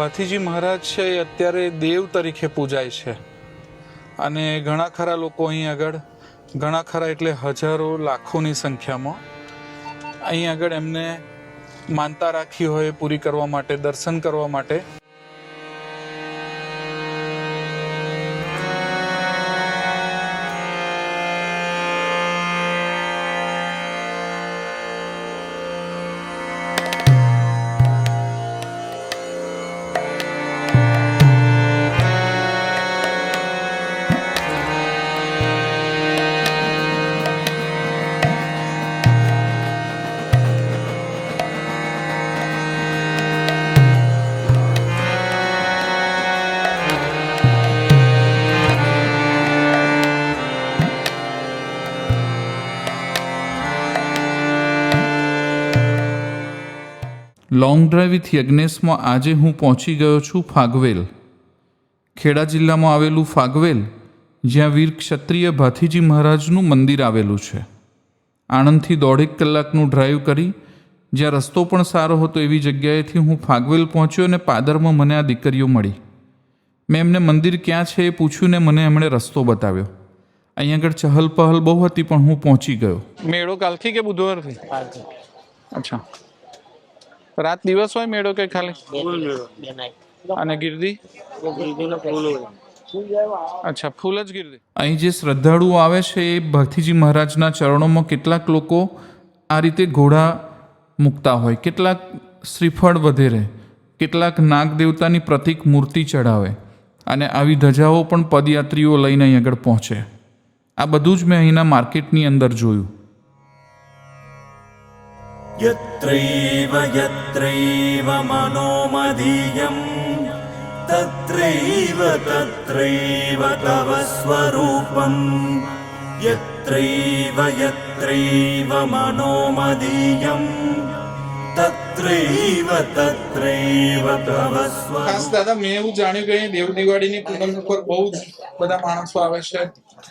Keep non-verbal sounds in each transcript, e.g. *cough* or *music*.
ભાથીજી મહારાજ છે એ અત્યારે દેવ તરીકે પૂજાય છે. અને ઘણા ખરા લોકો અહીં આગળ, ઘણા ખરા એટલે હજારો, લાખોની સંખ્યામાં અહીં આગળ એમને માનતા રાખી હોય, પૂરી કરવા માટે, દર્શન કરવા માટે લોંગ ડ્રાઈવ વિથ યજ્ઞેશમાં આજે હું પહોંચી ગયો છું ફાગવેલ. ખેડા જિલ્લામાં આવેલું ફાગવેલ જ્યાં વીર ક્ષત્રિય ભાથીજી મહારાજનું મંદિર આવેલું છે. આણંદથી દોઢેક કલાકનું ડ્રાઈવ કરી જ્યાં રસ્તો પણ સારો હતો એવી જગ્યાએથી હું ફાગવેલ પહોંચ્યો અને પાદરમાં મને આ દીકરીઓ મળી. મેં એમને મંદિર ક્યાં છે એ પૂછ્યું ને મને એમણે રસ્તો બતાવ્યો. અહીંયા આગળ ચહલ પહલ બહુ હતી પણ હું પહોંચી ગયો. મેળો કાલથી કે બુધવારથી? અચ્છા. રાત દિવસ હોય મેળો કે ખાલી? અને ગીરદી? અચ્છા ફૂલ જ ગીરદી. અહીં જે શ્રદ્ધાળુઓ આવે છે એ ભરતીજી મહારાજના ચરણોમાં કેટલાક લોકો આ રીતે ઘોડા મૂકતા હોય. કેટલાક શ્રીફળ વધેરે કેટલાક નાગ દેવતાની પ્રતિક મૂર્તિ ચઢાવે અને આવી ધજાઓ પણ પદયાત્રીઓ લઈને અહીં આગળ પહોંચે. આ બધું જ મેં અહીંના માર્કેટની અંદર જોયું. यत्रैव यत्रैव मनोमदीयम् तत्रैव तत्रैव तव स्वरूपम् यत्रैव यत्रैव मनोमदीयं तत्रैव तत्रैव तव स्वदा देव बहु बाधा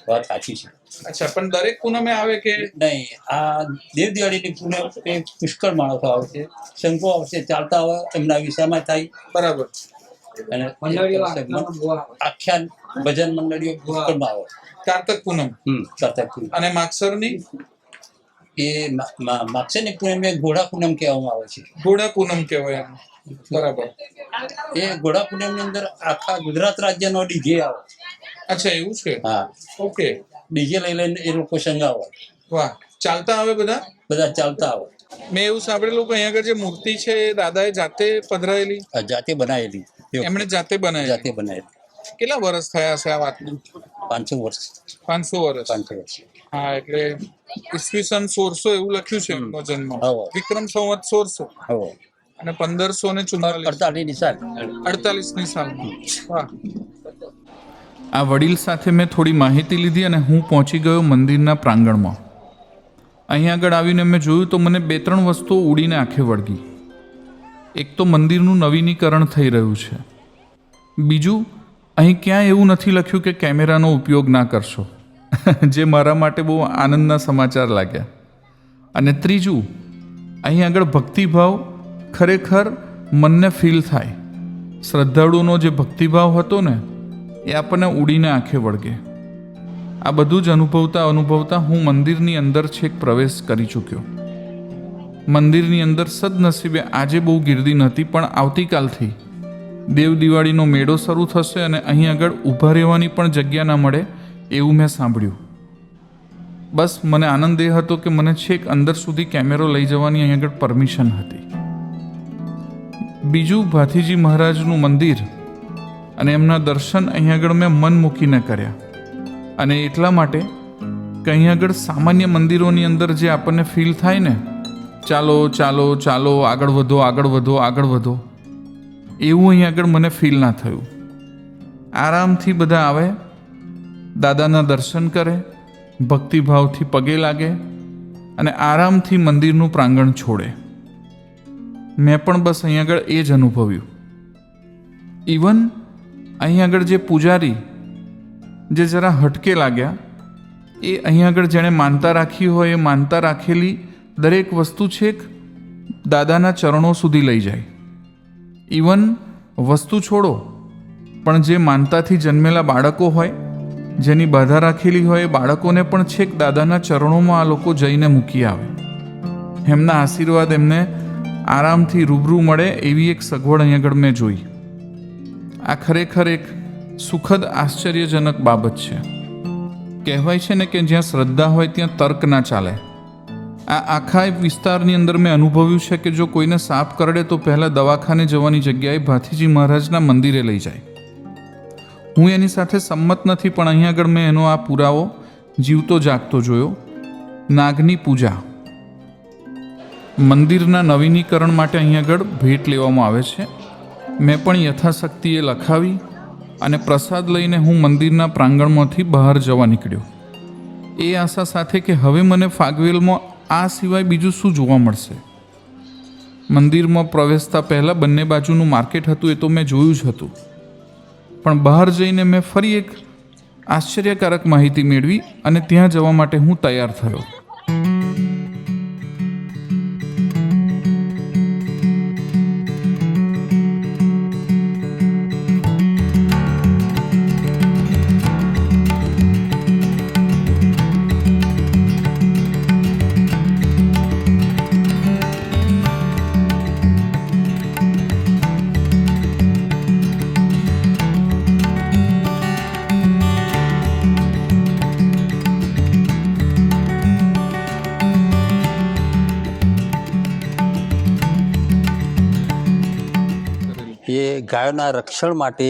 વાત સાચી છે. અચ્છા પણ દરેક પૂનમે આવે કે? નહીં આ દેવ દિવાળીની પૂનમ એ પુષ્કળ માણસો આવશે શંકો આવશે ચાલતા આવે એમના વિષયમાં થાય. બરાબર. અને આખ્યાન ભજન મંડળીઓ પુષ્કળમાં આવે કારતક પૂનમ. હમ કરતા પૂનમ. અને માગસરની? એ મા- મા- પૂનમ એ ઘોડા પૂનમ કહેવામાં આવે છે. ઘોડા પૂનમ કહેવાય બરાબર. એ ઘોડા પૂનમની અંદર આખા ગુજરાત રાજ્યનો ડીજે આવે. અચ્છા એવું છે? હા. ઓકે. ડીજે લઈ લઈને એ લોકો સંગાવે. વાહ. ચાલતા આવે બધા? બધા ચાલતા આવે. મેં એવું સાંભળેલું કે અહીંયા આગળ જે મૂર્તિ છે એ દાદાએ જાતે પધરાયેલી? જાતે બનાવેલી એમણે જાતે બનાવી જાતે બનાવેલી કેટલા વર્ષ થયા છે આ વાતનું? પાંચસો વર્ષ. પાંચસો વર્ષ. પાંચસો વર્ષ. હા એટલે ઈસવીસન સોળસો એવું લખ્યું છે એમનો જન્મ વિક્રમ સંવત સોળસો. અને પંદરસો ને ચુમ્માલીસ અડતાલીસની સાલ અડતાલીસની સાલમાં આ વડીલ સાથે મેં થોડી માહિતી લીધી અને હું પહોંચી ગયો મંદિરના પ્રાંગણમાં. અહીં આગળ આવીને મેં જોયું તો મને બે ત્રણ વસ્તુઓ ઉડીને આંખે વળગી. એક તો મંદિરનું નવીનીકરણ થઈ રહ્યું છે. બીજું અહીં ક્યાંય એવું નથી લખ્યું કે કેમેરાનો ઉપયોગ ના કરશો. *laughs* જે મારા માટે બહુ આનંદના સમાચાર લાગ્યા. અને ત્રીજું, અહીં આગળ ભક્તિભાવ ખરેખર મનને ફીલ થાય. શ્રદ્ધાળુનો જે ભક્તિભાવ હતો ને, એ આપણને ઉડીને આંખે વળગે. આ બધું જ અનુભવતા અનુભવતા હું મંદિરની અંદર છેક પ્રવેશ કરી ચૂક્યો. મંદિરની અંદર સદનસીબે આજે બહુ ગીર્દી નહોતી, પણ આવતીકાલથી દેવ દિવાળીનો મેળો શરૂ થશે અને અહીં આગળ ઊભા રહેવાની પણ જગ્યા ના મળે એવું મેં સાંભળ્યું. બસ મને આનંદ એ હતો કે મને છેક અંદર સુધી કેમેરો લઈ જવાની અહીં આગળ પરમિશન હતી. બીજું ભાથીજી મહારાજનું મંદિર અને એમના દર્શન અહીં આગળ મેં મન મૂકીને કર્યા. અને એટલા માટે કે અહીં આગળ સામાન્ય મંદિરોની અંદર જે આપણને ફીલ થાય ને, ચાલો ચાલો ચાલો, આગળ વધો આગળ વધો આગળ વધો, એવું અહીં આગળ મને ફીલ ના થયું. આરામથી બધા આવે દાદાના દર્શન કરે, ભક્તિભાવથી પગે લાગે અને આરામથી મંદિરનું પ્રાંગણ છોડે. મેં પણ બસ અહીં આગળ એ જ અનુભવ્યું. ઇવન અહીં આગળ જે પૂજારી, જે જરા હટકે લાગ્યા, એ અહીં આગળ જેણે માનતા રાખી હોય, એ માનતા રાખેલી દરેક વસ્તુ છેક દાદાના ચરણો સુધી લઈ જાય. ઇવન વસ્તુ છોડો, પણ જે માનતાથી જન્મેલા બાળકો હોય જેની બાધા રાખેલી હોય એ બાળકોને પણ છેક દાદાના ચરણોમાં આ લોકો જઈને મૂકી આવે. એમના આશીર્વાદ એમને આરામથી રૂબરૂ મળે એવી એક સગવડ અહીં આગળ મેં જોઈ. આ ખરેખર એક સુખદ, આશ્ચર્યજનક બાબત છે. કહેવાય છે ને કે જ્યાં શ્રદ્ધા હોય ત્યાં તર્ક ના ચાલે. આ આખા વિસ્તારની અંદર મેં અનુભવ્યું છે કે જો કોઈને સાપ કરડે તો પહેલાં દવાખાને જવાની જગ્યાએ ભાથીજી મહારાજના મંદિરે લઈ જાય. હું એની સાથે સંમત નથી, પણ અહીં આગળ મેં એનો આ પુરાવો જીવતો જાગતો જોયો. નાગની પૂજા. મંદિરના નવીનીકરણ માટે અહીં આગળ ભેટ લેવામાં આવે છે. મેં પણ યથાશક્તિએ લખાવી અને પ્રસાદ લઈને હું મંદિરના પ્રાંગણમાંથી બહાર જવા નીકળ્યો. એ આશા સાથે કે હવે મને ફાગવેલમાં આ સિવાય બીજું શું જોવા મળશે? મંદિરમાં પ્રવેશતા પહેલાં બંને બાજુનું માર્કેટ હતું એ તો મેં જોયું જ હતું. પણ બહાર જઈને મેં ફરી એક આશ્ચર્યકારક માહિતી મેળવી અને ત્યાં જવા માટે હું તૈયાર થયો. એ ગાયોના રક્ષણ માટે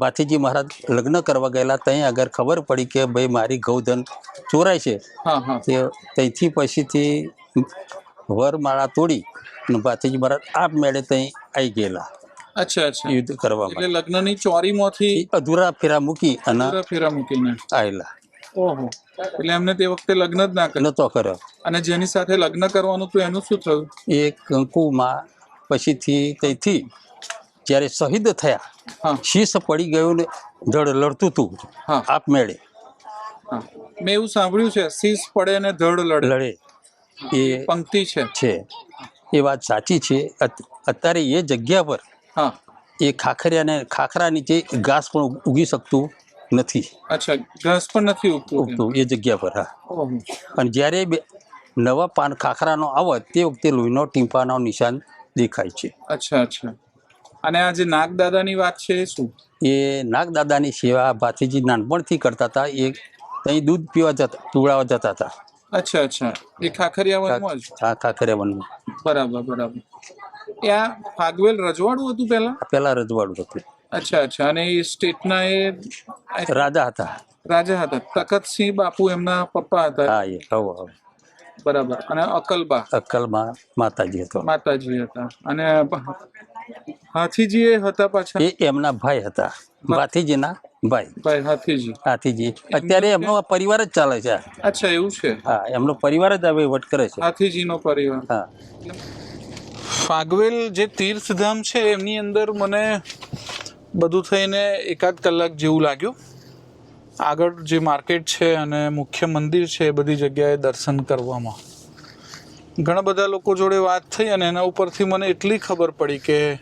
બાથીજી મહારાજ લગ્ન કરવા ગયેલા. ત્યાં આગળ ખબર પડી કે ભાઈ મારી ગૌધન ચોરાય છે. તે ત્યાંથી પછીથી વરમાળા તોડી અને બાથીજી મહારાજ આપ મેળે ત્યાં આવી ગયેલા. અચ્છા અચ્છા. યુદ્ધ કરવા એટલે લગ્નની ચોરીમાંથી અધૂરા ફેરા મૂકી અને ફેરા મૂકીને. આવેલા ઓહો. એટલે એમને તે વખતે લગ્ન જ ના કર્યું. નતો કર્યો. અને જેની સાથે લગ્ન કરવાનું હતું એનું શું થયું? એ કંકુમાં પછીથી ત્યાંથી જ્યારે શહીદ થયા શીશ પડી ગયું ને ધડ લડતું હતું હા. આપ મેળે. હા. મેં એવું સાંભળ્યું છે શીશ પડે અને ધડ લડે. એ પંક્તિ છે. છે. એ વાત સાચી છે. અત- અત્યારે એ જગ્યા પર હા. એ ખાખરિયાને ખાખરા નીચે ઘાસ પણ ઉગી શકતું નથી. અચ્છા ઘાસ પણ નથી ઉગતું એ જગ્યા પર હા. અને જ્યારે નવા પાન ખાખરાનો આવે તે વખતે લોહીનો ટીમ્પાનો નિશાન દેખાય છે. અચ્છા અચ્છા. અને આ જે નાગદાદાની વાત છે એ શું? એ નાગદાદાની સેવા ભાથીજી નાનપણથી કરતા હતા. એ ત્યાં દૂધ પીવા જતા પીવડાવવા જતા હતા. અચ્છા અચ્છા. એ ખાખરિયા વનમાં જ? આ ખાખરિયા વનમાં. બરાબર બરાબર. આ ફાગવેલ રજવાડું હતું પહેલા? પેલા રજવાડું હતું. અચ્છા અચ્છા. અને એ સ્ટેટના એ રાજા હતા. રાજા હતા. તખતસિંહ બાપુ એમના પપ્પા હતા. હા એ. હવે હવે. બરાબર. અને અકલબા? અકલબા માતાજી હતો. માતાજી હતા. અને હાથીજી એ હતા પાછા? એ એમના ભાઈ હતા. ભાથીજીના ભાઈ. ભાઈ હાથીજી. હાથીજી. અત્યારે એમનો પરિવાર જ ચાલે છે. અચ્છા એવું છે? હા એમનો પરિવાર જ હવે વટ કરે છે. હાથીજીનો પરિવાર. હા. ફાગવેલ જે તીર્થધામ છે એમની અંદર મને બધું થઈને એકાદ કલાક જેવું લાગ્યું. આગળ જે માર્કેટ છે અને મુખ્ય મંદિર છે એ બધી જગ્યાએ દર્શન કરવામાં. ઘણા બધા લોકો જોડે વાત થઈ અને એના ઉપરથી મને એટલી ખબર પડી કે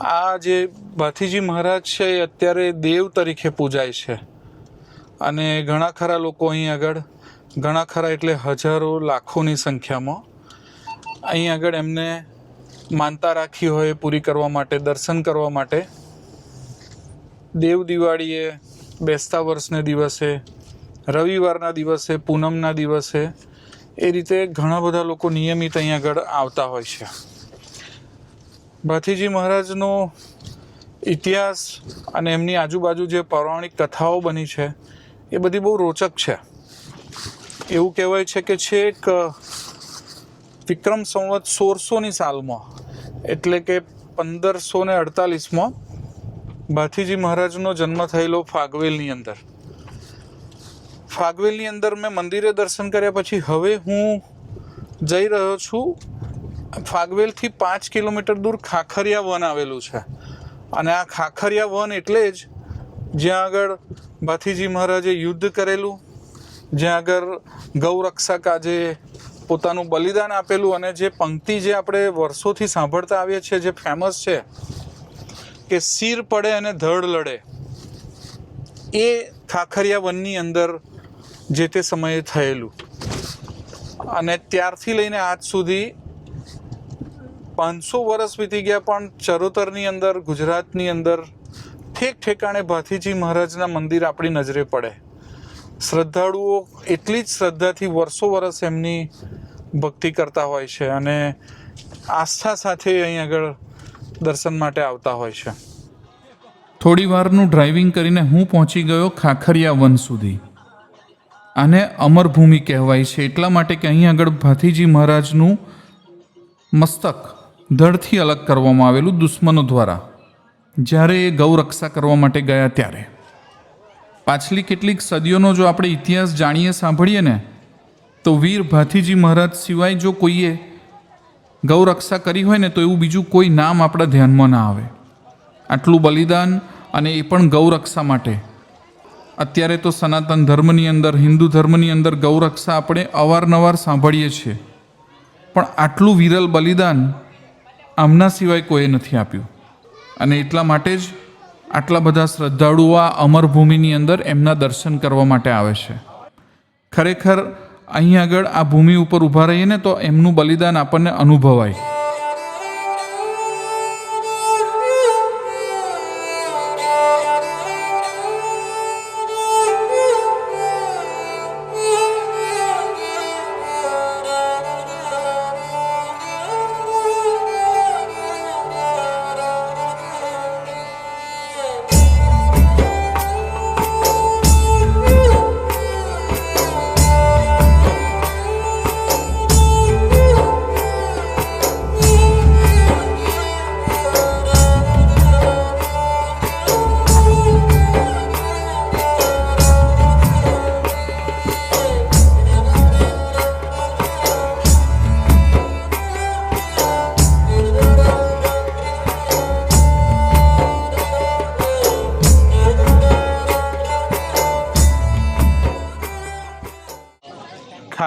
આ જે ભાથીજી મહારાજ છે, એ અત્યારે દેવ તરીકે પૂજાય છે. અને ઘણા ખરા લોકો અહીં આગળ, ઘણા ખરા એટલે હજારો, લાખોની સંખ્યામાં અહીં આગળ એમને માનતા રાખી હોય, પૂરી કરવા માટે, દર્શન કરવા માટે. દેવ દિવાળીએ બેસતા વર્ષને દિવસે, રવિવારના દિવસે, પૂનમના દિવસે, એ રીતે ઘણા બધા લોકો નિયમિત અહીં આગળ આવતા હોય છે. ભાથીજી મહારાજનો ઇતિહાસ અને એમની આજુબાજુ જે પૌરાણિક કથાઓ બની છે, એ બધી બહુ રોચક છે. એવું કહેવાય છે કે છેક વિક્રમ સંવત સોળસોની સાલમાં, એટલે કે પંદરસો ને અડતાલીસમાં ભાથીજી મહારાજનો જન્મ થયેલો ફાગવેલની અંદર. ફાગવેલની અંદર મેં મંદિરે દર્શન કર્યા પછી હવે હું જઈ રહ્યો છું ફાગવેલથી પાંચ કિલોમીટર દૂર ખાખરિયા વન આવેલું છે. અને આ ખાખરિયા વન એટલે જ જ્યાં આગળ ભાથીજી મહારાજે યુદ્ધ કરેલું, જ્યાં આગળ ગૌરક્ષક આજે પોતાનું બલિદાન આપેલું અને જે પંક્તિ જે આપણે વર્ષોથી સાંભળતા આવીએ છીએ, જે ફેમસ છે, કે શીર પડે અને ધડ લડે. એ ખાખરિયા વનની અંદર જે તે સમયે થયેલું. અને ત્યારથી લઈને આજ સુધી પાંચસો વર્ષ વીતી ગયા, પણ ચરોતરની અંદર, ગુજરાતની અંદર ઠેક ઠેકાણે ભાથીજી મહારાજના મંદિર આપણી નજરે પડે. શ્રદ્ધાળુઓ એટલી જ શ્રદ્ધાથી વર્ષો વર્ષ એમની ભક્તિ કરતા હોય છે અને આસ્થા સાથે અહીં આગળ દર્શન માટે આવતા હોય છે. થોડી વારનું ડ્રાઇવિંગ કરીને હું પહોંચી ગયો ખાખરિયા વન સુધી. આને અમરભૂમિ કહેવાય છે. એટલા માટે કે અહીં આગળ ભાથીજી મહારાજનું મસ્તક ધડથી અલગ કરવામાં આવેલું દુશ્મનો દ્વારા, જ્યારે એ ગૌરક્ષા કરવા માટે ગયા ત્યારે. પાછલી કેટલીક સદીઓનો જો આપણે ઇતિહાસ જાણીએ, સાંભળીએ ને, તો વીર ભાથીજી મહારાજ સિવાય જો કોઈએ ગૌરક્ષા કરી હોય ને, તો એવું બીજું કોઈ નામ આપણા ધ્યાનમાં ના આવે. આટલું બલિદાન અને એ પણ ગૌરક્ષા માટે. અત્યારે તો સનાતન ધર્મની અંદર, હિન્દુ ધર્મની અંદર ગૌરક્ષા આપણે અવારનવાર સાંભળીએ છીએ. પણ આટલું વિરલ બલિદાન આમના સિવાય કોઈએ નથી આપ્યું. અને એટલા માટે જ આટલા બધા શ્રદ્ધાળુઓ આ અમરભૂમિની અંદર એમના દર્શન કરવા માટે આવે છે. ખરેખર, અહીં આગળ આ ભૂમિ ઉપર ઊભા રહીએ ને તો એમનું બલિદાન આપણને અનુભવાય.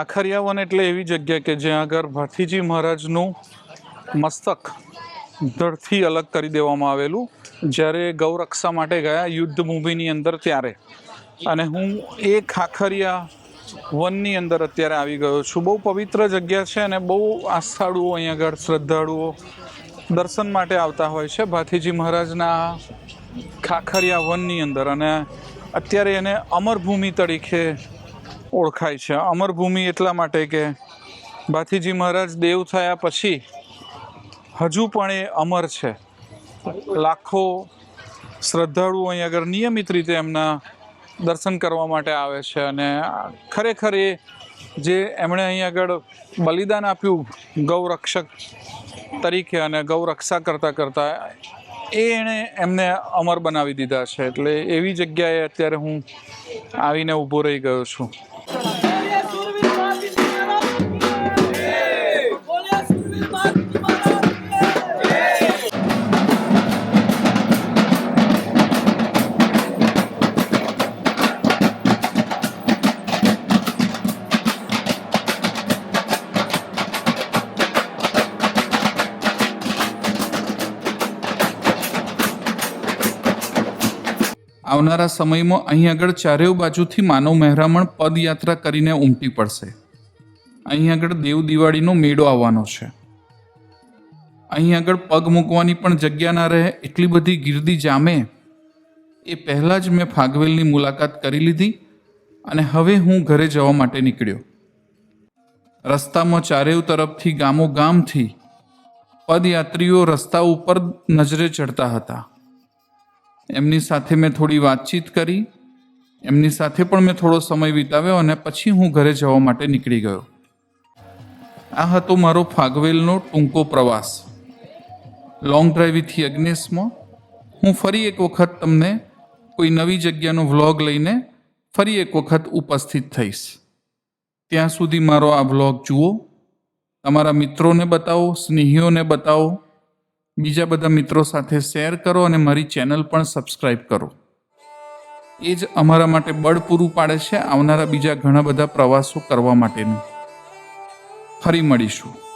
ખાખરિયા વન એટલે એવી જગ્યા કે જ્યાં આગળ ભાથીજી મહારાજનું મસ્તક ધડથી અલગ કરી દેવામાં આવેલું. જ્યારે ગૌરક્ષા માટે ગયા યુદ્ધ ભૂમિની અંદર ત્યારે. અને હું એ ખાખરિયા વનની અંદર અત્યારે આવી ગયો છું. બહુ પવિત્ર જગ્યા છે અને બહુ આસ્થાળુઓ અહીં આગળ શ્રદ્ધાળુઓ દર્શન માટે આવતા હોય છે ભાથીજી મહારાજના ખાખરિયા વનની અંદર. અને અત્યારે એને અમરભૂમિ તરીકે ઓળખાય છે. અમરભૂમિ એટલા માટે કે ભાથીજી મહારાજ દેવ થયા પછી હજુ પણ એ અમર છે. લાખો શ્રદ્ધાળુઓ અહીં આગળ નિયમિત રીતે એમના દર્શન કરવા માટે આવે છે અને ખરેખર એ જે એમણે અહીં આગળ બલિદાન આપ્યું ગૌરક્ષક તરીકે અને ગૌરક્ષા કરતાં કરતાં એ એણે એમને અમર બનાવી દીધા છે. એટલે એવી જગ્યાએ અત્યારે હું આવીને ઊભો રહી ગયો છું. આવનારા સમયમાં અહીં આગળ ચારેય બાજુથી માનવ મહેરામણ પદયાત્રા કરીને ઉમટી પડશે. અહીં આગળ દેવ દિવાળીનો મેળો આવવાનો છે. અહીં આગળ પગ મૂકવાની પણ જગ્યા ના રહે એટલી બધી ગીર્દી જામે એ પહેલાં જ મેં ફાગવેલની મુલાકાત કરી લીધી અને હવે હું ઘરે જવા માટે નીકળ્યો. રસ્તામાં ચારેય તરફથી ગામો ગામથી પદયાત્રીઓ રસ્તા ઉપર નજરે ચડતા હતા. એમની સાથે મેં થોડી વાતચીત કરી. એમની સાથે પણ મેં થોડો સમય વિતાવ્યો અને પછી હું ઘરે જવા માટે નીકળી ગયો. આ હતો મારો ફાગવેલનો ટૂંકો પ્રવાસ. લોંગ ડ્રાઈવ વિથ યજ્ઞેશમાં. હું ફરી એક વખત તમને કોઈ નવી જગ્યાનો વ્લોગ લઈને ફરી એક વખત ઉપસ્થિત થઈશ. ત્યાં સુધી મારો આ વ્લોગ જુઓ. તમારા મિત્રોને બતાવો, સ્નેહીઓને બતાવો. બીજા બધા મિત્રો સાથે શેર કરો અને મારી ચેનલ પણ સબસ્ક્રાઈબ કરો. એ જ અમારા માટે બળ પૂરું પાડે છે આવનારા બીજા ઘણા બધા પ્રવાસો કરવા માટેનું. ફરી મળીશું.